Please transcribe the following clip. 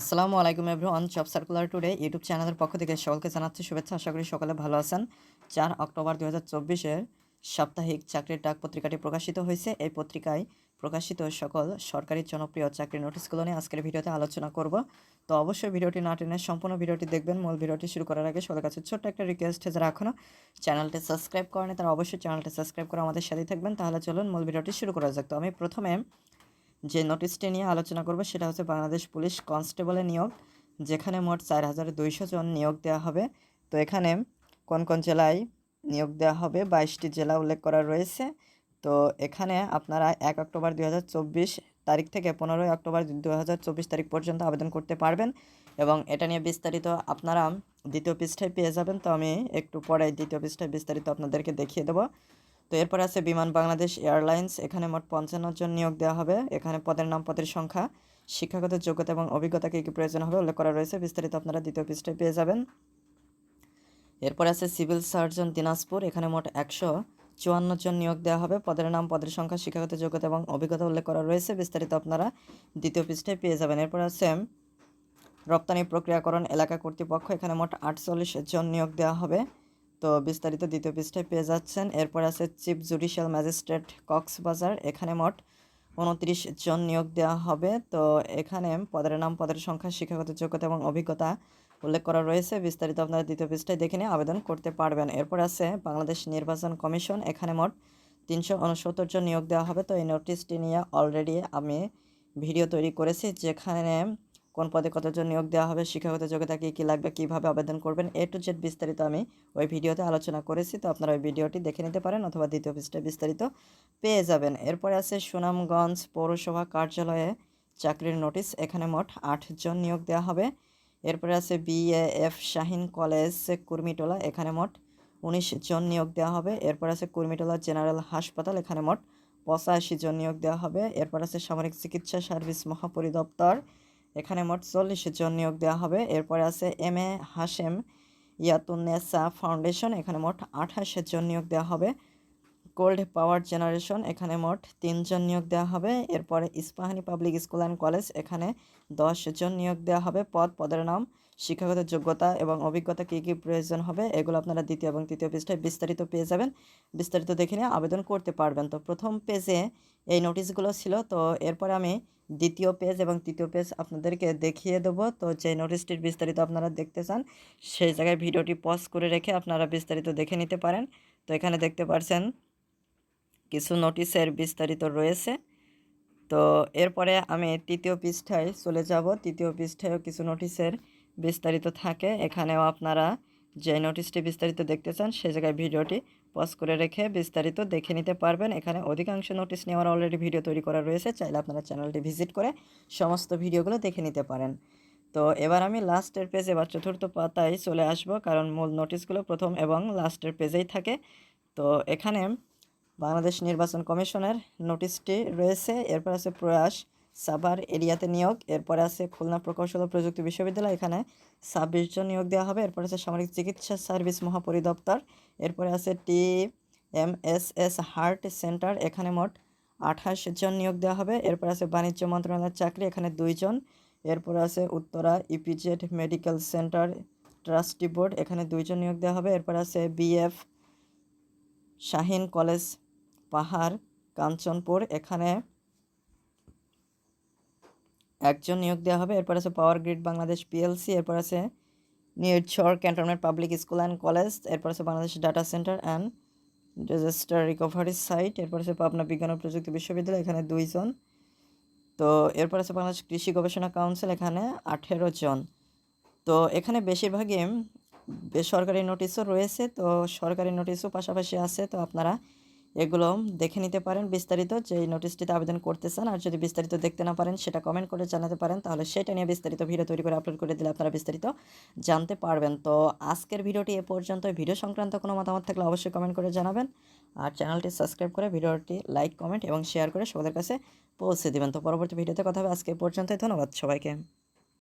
আসসালামু আলাইকুম everyone, job circular today YouTube চ্যানেলের পক্ষ থেকে সকলকে জানাচ্ছি শুভেচ্ছা। আশা করি সকলে ভালো আছেন। চার অক্টোবর দু হাজার সাপ্তাহিক চাকরির ডাক পত্রিকাটি প্রকাশিত হয়েছে। এই পত্রিকায় প্রকাশিত সকল সরকারি জনপ্রিয় চাকরির নোটিশগুলো নিয়ে আজকের ভিডিওতে আলোচনা করব। তো অবশ্যই ভিডিওটি না টেনে সম্পূর্ণ ভিডিওটি দেখবেন। মূল ভিডিওটি শুরু করার আগে সবার কাছে ছোট্ট একটা রিকোয়েস্ট যারা এখনও চ্যানেলটি সাবস্ক্রাইব করেনি তারা অবশ্যই চ্যানেলটি সাবস্ক্রাইব করে আমাদের সাথেই থাকবেন। তাহলে চলুন মূল ভিডিওটি শুরু করা যাক। তো আমি প্রথমে যে নোটিশটি নিয়ে আলোচনা করব সেটা হচ্ছে বাংলাদেশ পুলিশ কনস্টেবলের নিয়োগ, যেখানে মোট চার হাজার দুইশো জন নিয়োগ দেওয়া হবে। তো এখানে কোন কোন জেলায় নিয়োগ দেওয়া হবে বাইশটি জেলা উল্লেখ করা রয়েছে। তো এখানে আপনারা এক অক্টোবর দুই হাজার চব্বিশ তারিখ থেকে পনেরোই অক্টোবর দু হাজার চব্বিশ তারিখ পর্যন্ত আবেদন করতে পারবেন এবং এটা নিয়ে বিস্তারিত আপনারা দ্বিতীয় পৃষ্ঠায় পেয়ে যাবেন। তো আমি একটু পরে দ্বিতীয় পৃষ্ঠায় বিস্তারিত আপনাদেরকে দেখিয়ে দেবো। তো এরপর আছে বিমান বাংলাদেশ এয়ারলাইন্স, এখানে মোট পঞ্চান্ন জন নিয়োগ দেওয়া হবে। এখানে পদের নাম, পদের সংখ্যা, শিক্ষাগত যোগ্যতা এবং অভিজ্ঞতা কী কী প্রয়োজন হবে উল্লেখ করা রয়েছে। বিস্তারিত আপনারা দ্বিতীয় পৃষ্ঠায় পেয়ে যাবেন। এরপর আছে সিভিল সার্জন দিনাজপুর, এখানে মোট একশো চুয়ান্ন জন নিয়োগ দেওয়া হবে। পদের নাম, পদের সংখ্যা, শিক্ষাগত যোগ্যতা এবং অভিজ্ঞতা উল্লেখ করা রয়েছে। বিস্তারিত আপনারা দ্বিতীয় পৃষ্ঠায় পেয়ে যাবেন। এরপর আছে রপ্তানি প্রক্রিয়াকরণ এলাকা কর্তৃপক্ষ, এখানে মোট আটচল্লিশ জন নিয়োগ দেওয়া হবে। তো বিস্তারিত দ্বিতীয় পৃষ্ঠায় পেয়ে যাচ্ছেন। এরপর আছে চিফ জুডিশিয়াল ম্যাজিস্ট্রেট কক্সবাজার। এখানে মোট উনত্রিশ জন নিয়োগ দেওয়া হবে। তো এখানে পদের নাম, পদের সংখ্যা, শিক্ষাগত যোগ্যতা এবং অভিজ্ঞতা উল্লেখ করা রয়েছে। বিস্তারিত আপনারা দ্বিতীয় পৃষ্ঠায় দেখে নিয়ে আবেদন করতে পারবেন। এরপর আছে বাংলাদেশ নির্বাচন কমিশন। এখানে মোট তিনশো উনসত্তর জন নিয়োগ দেওয়া হবে। তো এই নোটিশটি নিয়ে অলরেডি আমি ভিডিও তৈরি করেছি, যেখানে কোন পদে কতজন নিয়োগ দেওয়া হবে, শিক্ষাগত যোগ্যতা কী কী লাগবে, কীভাবে আবেদন করবেন, এ টু জেড বিস্তারিত আমি ওই ভিডিওতে আলোচনা করেছি। তো আপনারা ওই ভিডিওটি দেখে নিতে পারেন অথবা দ্বিতীয় পৃষ্ঠায় বিস্তারিত পেয়ে যাবেন। এরপরে আছে সুনামগঞ্জ পৌরসভা কার্যালয়ে চাকরির নোটিশ, এখানে মোট আটজন নিয়োগ দেওয়া হবে। এরপরে আছে বিএএফ শাহিন কলেজ, কুর্মিটোলা, এখানে মোট উনিশ জন নিয়োগ দেওয়া হবে। এরপর আছে কুর্মিটোলা জেনারেল হাসপাতাল, এখানে মোট পঁচাশি জন নিয়োগ দেওয়া হবে। এরপর আছে সামরিক চিকিৎসা সার্ভিস মহাপরিদপ্তর এখানে মোট চল্লিশ জন নিয়োগ দেওয়া হবে। এরপরে আছে M A Hashem Yatunnesa foundation, এখানে মোট আঠাশ জন নিয়োগ দেওয়া হবে। কোল্ড পাওয়ার জেনারেশন, এখানে মোট তিনজন নিয়োগ দেওয়া হবে। এরপরে Ispahani public school and college, এখানে জন নিয়োগ দেওয়া হবে। পদ, পদের নাম, শিক্ষাগত যোগ্যতা এবং অভিজ্ঞতা কী কী প্রয়োজন হবে, এগুলো আপনারা দ্বিতীয় এবং তৃতীয় পৃষ্ঠায় বিস্তারিত পেয়ে যাবেন। বিস্তারিত দেখে নিয়ে আবেদন করতে পারবেন। তো প্রথম পেজে এই নোটিশগুলো ছিল। তো এরপরে আমি দ্বিতীয় পেজ এবং তৃতীয় পেজ আপনাদেরকে দেখিয়ে দেবো। তো যে নোটিশটির বিস্তারিত আপনারা দেখতে চান, সেই জায়গায় ভিডিওটি পজ করে রেখে আপনারা বিস্তারিত দেখে নিতে পারেন। তো এখানে দেখতে পারছেন, কিছু নোটিশের বিস্তারিত রয়েছে। তো এরপরে আমি তৃতীয় পৃষ্ঠায় চলে যাব। তৃতীয় পৃষ্ঠায়ও কিছু নোটিশের বিস্তারিত থাকে। এখানেও আপনারা যে নোটিশটি বিস্তারিত দেখতে চান, সে জায়গায় ভিডিওটি পজ করে রেখে বিস্তারিত দেখে নিতে পারবেন। এখানে অধিকাংশ নোটিশ নেওয়ার অলরেডি ভিডিও তৈরি করা রয়েছে। চাইলে আপনারা চ্যানেলটি ভিজিট করে সমস্ত ভিডিওগুলো দেখে নিতে পারেন। তো এবার আমি লাস্টের পেজে বা চতুর্থ পাতায় চলে আসব। কারণ মূল নোটিশগুলো প্রথম এবং লাস্টের পেজেই থাকে। তো এখানে বাংলাদেশ নির্বাচন কমিশনের নোটিশটি রয়েছে। এরপর আছে প্রয়াস। সাভার এরিয়াতে নিয়োগ, এরপরে আছে খুলনা প্রকৌশল ও প্রযুক্তি বিশ্ববিদ্যালয়, এখানে ছাব্বিশ জন নিয়োগ দেওয়া হবে, এরপরে আছে সামরিক চিকিৎসা সার্ভিস মহাপরিদপ্তর, এরপরে আছে T M S S heart centre, এখানে মোট আঠাশ জন নিয়োগ দেওয়া হবে, এরপর আছে বাণিজ্য মন্ত্রণালয়ের চাকরি, এখানে দুইজন এরপর আছে Uttara EPZ medical centre trustee board, এখানে দুইজন নিয়োগ দেওয়া হবে, এরপর আছে বিএফ শাহিন কলেজ পাহাড়, কাঞ্চনপুর, এখানে একজন নিয়োগ দেওয়া হবে। এরপর আছে পাওয়ার গ্রিড বাংলাদেশ পিএলসি এরপর আছে নিউচর cantonment public school and college এরপর আছে Bangladesh data centre and disaster recovery site এরপর আছে পাবনা বিজ্ঞান ও প্রযুক্তি বিশ্ববিদ্যালয় এখানে দুইজন তো এরপর আছে বাংলাদেশ কৃষি গবেষণা কাউন্সিল এখানে আঠেরো জন। তো এখানে বেশিরভাগই বেসরকারি নোটিশও রয়েছে, তো সরকারি নোটিশও পাশাপাশি আছে, তো আপনারা এগুলো দেখে নিতে পারেন বিস্তারিত, যে নোটিশটিতে আবেদন করতে চান আর যদি বিস্তারিত দেখতে না পারেন, সেটা কমেন্ট করে জানাতে পারেন। তাহলে সেটা নিয়ে বিস্তারিত ভিডিও তৈরি করে আপলোড করে দিলে আপনারা বিস্তারিত জানতে পারবেন। তো আজকের ভিডিওটি এ পর্যন্ত ভিডিও সংক্রান্ত কোনো মতামত থাকলে অবশ্যই কমেন্ট করে জানাবেন। আর চ্যানেলটি সাবস্ক্রাইব করে ভিডিওটি লাইক কমেন্ট এবং শেয়ার করে সবার কাছে পৌঁছে দেবেন। তো পরবর্তী ভিডিওতে কথা হবে আজকে পর্যন্তই। ধন্যবাদ সবাইকে।